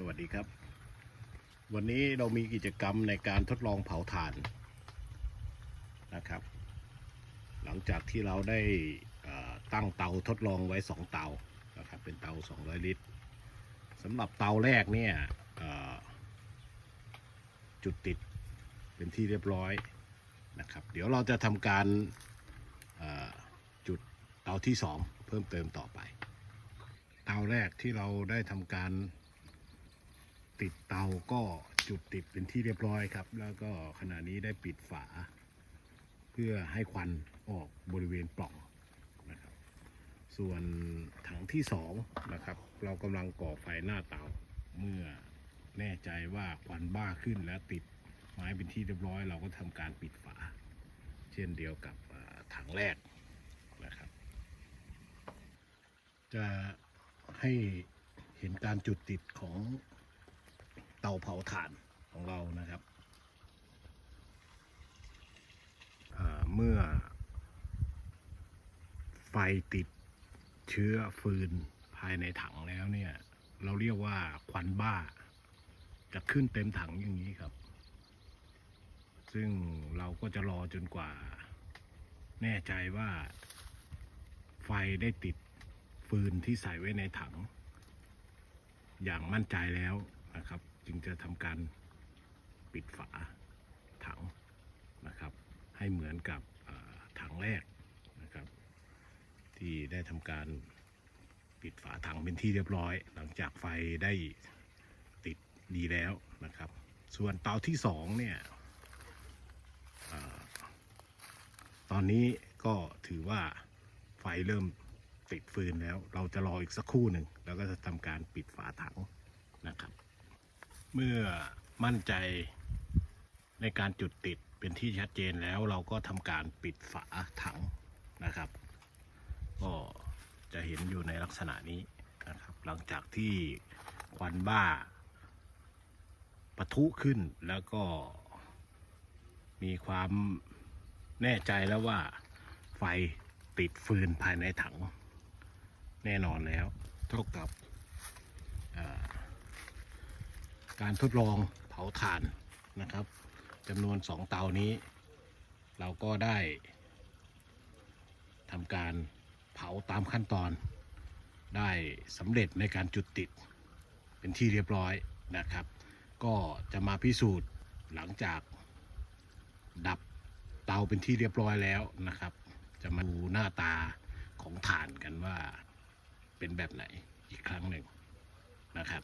สวัสดีครับ วันนี้เรามีกิจกรรมในการทดลองเผาถ่านนะครับ หลังจากที่เราได้ตั้งเตาทดลองไว้ 2 เตานะครับเป็นเตา 200 ลิตรสำหรับเตาแรกเนี่ยจุดติดเป็นที่เรียบร้อยนะครับ เดี๋ยวเราจะทำการจุดเตาที่ 2 เพิ่มเติมต่อไป เตาแรกที่เราได้ทำการ ติดเตาก็จุดติดเป็นที่เรียบร้อยครับ แล้วก็ขณะนี้ได้ปิดฝา เพื่อให้ควันออกบริเวณปล่องนะครับ ส่วนถังที่สองนะครับ เรากำลังก่อไฟหน้าเตาเมื่อแน่ใจว่าควันบ้าขึ้นและติดไม้เป็นที่เรียบร้อย เราก็ทำการปิดฝา เช่นเดียวกับถังแรกนะครับ จะให้เห็นการจุดติดของ ตาเผาถ่านของเรานะครับ เมื่อ ไฟติดเชื้อฟืนภายในถังแล้วเนี่ย เราเรียกว่าควันบ้า จะขึ้นเต็มถังอย่างนี้ครับ ซึ่งเราก็จะรอจนกว่า แน่ใจว่า ไฟได้ติดฟืนที่ใส่ไว้ในถัง อย่างมั่นใจแล้ว นะครับ จึงจะทำการปิดฝาถังนะครับ ให้เหมือนกับถังแรกนะครับ ที่ได้ทำการปิดฝาถังเป็นที่เรียบร้อย หลังจากไฟได้ติดดีแล้วนะครับ ส่วนเตาที่สองเนี่ยอตอนนี้ก็ถือว่าไฟเริ่มติดฟืนแล้ว เราจะรออีกสักครู่หนึ่ง แล้วก็จะทำการปิดฝาถังนะครับ เมื่อมั่นใจในการจุดติดเป็นที่ชัดเจนแล้วเราก็ทำการปิดฝาถังนะครับ ก็จะเห็นอยู่ในลักษณะนี้นะครับ หลังจากที่ควันบ้าปะทุขึ้นแล้วก็มีความแน่ใจแล้วว่าไฟติดฟืนภายในถังแน่นอนแล้วเท่ากับอ่อ การทดลองเผาถ่านนะครับจำนวนสองเตานี้ เราก็ได้ทำการเผาตามขั้นตอน ได้สำเร็จในการจุดติดเป็นที่เรียบร้อยนะครับ ก็จะมาพิสูจน์หลังจากดับเตาเป็นที่เรียบร้อยแล้วนะครับ จะมาดูหน้าตาของถ่านกันว่าเป็นแบบไหนอีกครั้งหนึ่งนะครับ